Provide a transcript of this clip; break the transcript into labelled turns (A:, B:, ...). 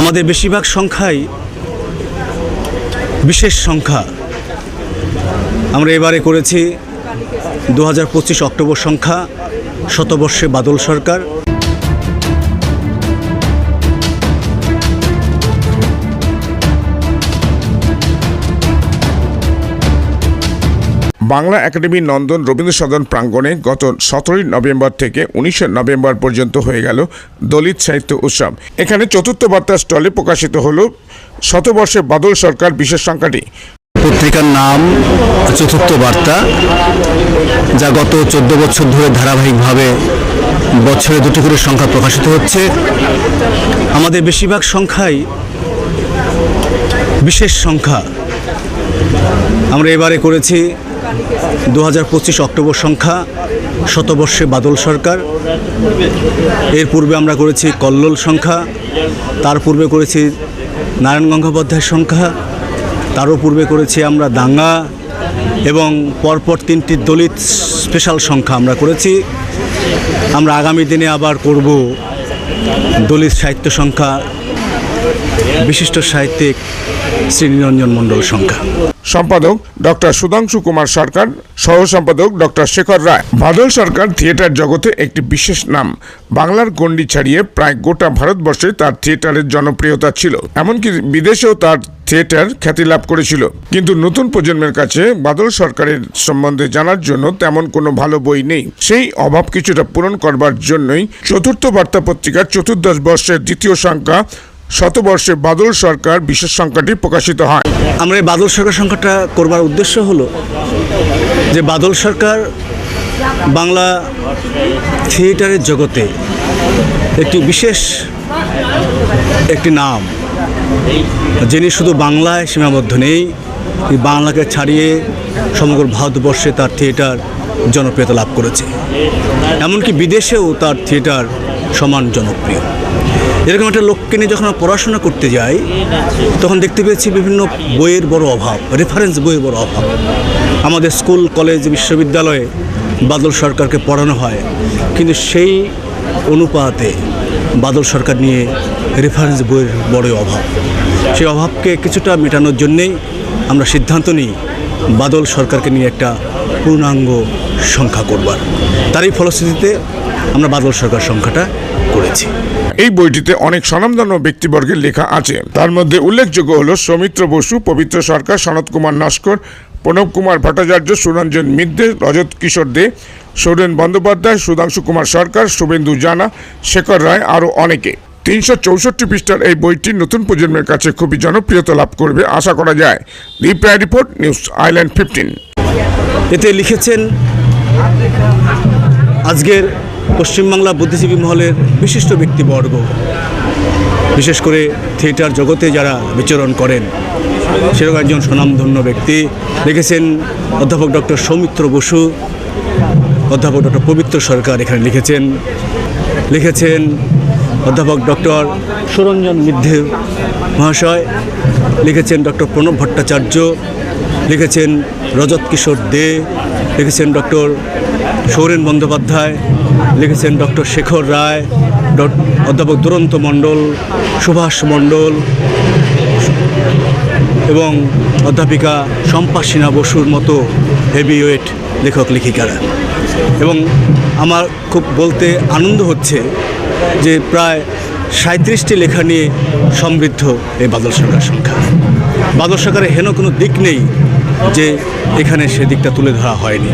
A: আমাদের বেশিরভাগ সংখ্যাই বিশেষ সংখ্যা। আমরা এবারে করেছি দু হাজার পঁচিশ অক্টোবর সংখ্যা, শতবর্ষে বাদল সরকার।
B: বাংলা একাডেমি নন্দন রবীন্দ্র সদন প্রাঙ্গণে গত সতেরোই নভেম্বর থেকে উনিশে নভেম্বর পর্যন্ত হয়ে গেল দলিত সাহিত্য উৎসব। এখানে চতুর্থ বার্তার স্টলে প্রকাশিত হল শতবর্ষে বাদল সরকার বিশেষ সংখ্যাটি।
A: পত্রিকার নাম, চতুর্থ বার্তা, যা গত চোদ্দ বছর ধরে ধারাবাহিকভাবে বছরে দুটি করে সংখ্যা প্রকাশিত হচ্ছে। আমাদের বেশিরভাগ সংখ্যাই বিশেষ সংখ্যা। আমরা এবারে করেছি দু হাজার পঁচিশ অক্টোবর সংখ্যা, শতবর্ষে বাদল সরকার। এর পূর্বে আমরা করেছি কল্লোল সংখ্যা, তার পূর্বে করেছি নারায়ণ গঙ্গোপাধ্যায়ের সংখ্যা, তারও পূর্বে করেছি আমরা দাঙ্গা এবং পরপর তিনটি দলিত স্পেশাল সংখ্যা আমরা করেছি। আমরা আগামী দিনে আবার করব দলিত সাহিত্য সংখ্যা, বিশিষ্ট সাহিত্যিক শ্রীনিরঞ্জন মণ্ডল সংখ্যা।
B: সম্পাদক ডক্টর সুধাংশু কুমার সরকার, সহ সম্পাদক ডক্টর শেখর রায়। বাদল সরকার থিয়েটার জগতে একটি বিশেষ নাম। বাংলার গণ্ডি ছাড়িয়ে প্রায় গোটা ভারতবর্ষে তার থিয়েটারের জনপ্রিয়তা ছিল। এমনকি বিদেশেও তার থিয়েটার খ্যাতি লাভ করেছিল। কিন্তু নতুন প্রজন্মের কাছে বাদল সরকারের সম্বন্ধে জানার জন্য তেমন কোনো ভালো বই নেই। সেই অভাব কিছুটা পূরণ করবার জন্যই চতুর্থ বার্তা পত্রিকার চতুর্দশ বর্ষের দ্বিতীয় সংখ্যা শতবর্ষে বাদল সরকার বিশেষ সংখ্যাটি প্রকাশিত হয়।
A: আমরা এই বাদল সরকার সংখ্যাটা করবার উদ্দেশ্য হলো যে বাদল সরকার বাংলা থিয়েটারের জগতে একটি বিশেষ একটি নাম, যিনি শুধু বাংলায় সীমাবদ্ধ নেই বাংলাকে ছাড়িয়ে সমগ্র ভারতবর্ষে তার থিয়েটার জনপ্রিয়তা লাভ করেছে। এমনকি বিদেশেও তার থিয়েটার সমান জনপ্রিয়। এরকম একটা লোককে নিয়ে যখন আমরা পড়াশোনা করতে যাই, তখন দেখতে পেয়েছি বিভিন্ন বইয়ের বড় অভাব রেফারেন্স বইয়ের বড় অভাব। আমাদের স্কুল, কলেজ, বিশ্ববিদ্যালয়ে বাদল সরকারকে পড়ানো হয়, কিন্তু সেই অনুপাতে বাদল সরকার নিয়ে রেফারেন্স বইয়ের বড় অভাব। সেই অভাবকে কিছুটা মেটানোর জন্যেই আমরা সিদ্ধান্ত নিই, বাদল সরকারকে নিয়ে একটা পূর্ণাঙ্গ সংখ্যা করবার। তারই ফলশ্রুতিতে আমরা বাদল সরকার সংখ্যাটা করেছি।
B: এই বইটিতে অনেক স্বনামধন্য ব্যক্তিবর্গের লেখা আছে। তার মধ্যে উল্লেখযোগ্য হল সৌমিত্র বসু পবিত্র সরকার সনত কুমার নস্কর প্রণব কুমার ভট্টাচার্য সুরঞ্জন মিদ্দে রজত কিশোর দে সৌরেন বন্দ্যোপাধ্যায় সুধাংশু কুমার সরকার শুভেন্দু জানা শেখর রায় আরও অনেকে। তিনশো চৌষট্টি পৃষ্ঠার এই বইটি নতুন প্রজন্মের কাছে খুবই জনপ্রিয়তা লাভ করবে আশা করা যায়। Reply report news island fifteen.
A: এতে লিখেছেন আজকের পশ্চিমবাংলা বুদ্ধিজীবী মহলের বিশিষ্ট ব্যক্তিবর্গ, বিশেষ করে থিয়েটার জগতে যারা বিচরণ করেন, সেরকম একজন স্বনামধন্য ব্যক্তি লিখেছেন অধ্যাপক ডক্টর সৌমিত্র বসু, অধ্যাপক ডক্টর পবিত্র সরকার এখানে লিখেছেন লিখেছেন অধ্যাপক ডক্টর সুরঞ্জন মিদ্ধে মহাশয়, লিখেছেন ডক্টর প্রণব ভট্টাচার্য, লিখেছেন রজত কিশোর দে, লিখেছেন ডক্টর সৌরেন বন্দ্যোপাধ্যায় লিখেছেন ডক্টর শেখর রায় অধ্যাপক দুরন্ত মণ্ডল, সুভাষ মণ্ডল এবং অধ্যাপিকা শম্পা সিনহা বসুর মতো হেভিওয়েট লেখক লেখিকারা। এবং আমার খুব বলতে আনন্দ হচ্ছে যে প্রায় সাঁত্রিশটি লেখা নিয়ে সমৃদ্ধ এই বাদল সরকার সংখ্যা। বাদল সরকারের হেন কোনো দিক নেই যে এখানে সে দিকটা তুলে ধরা হয়নি।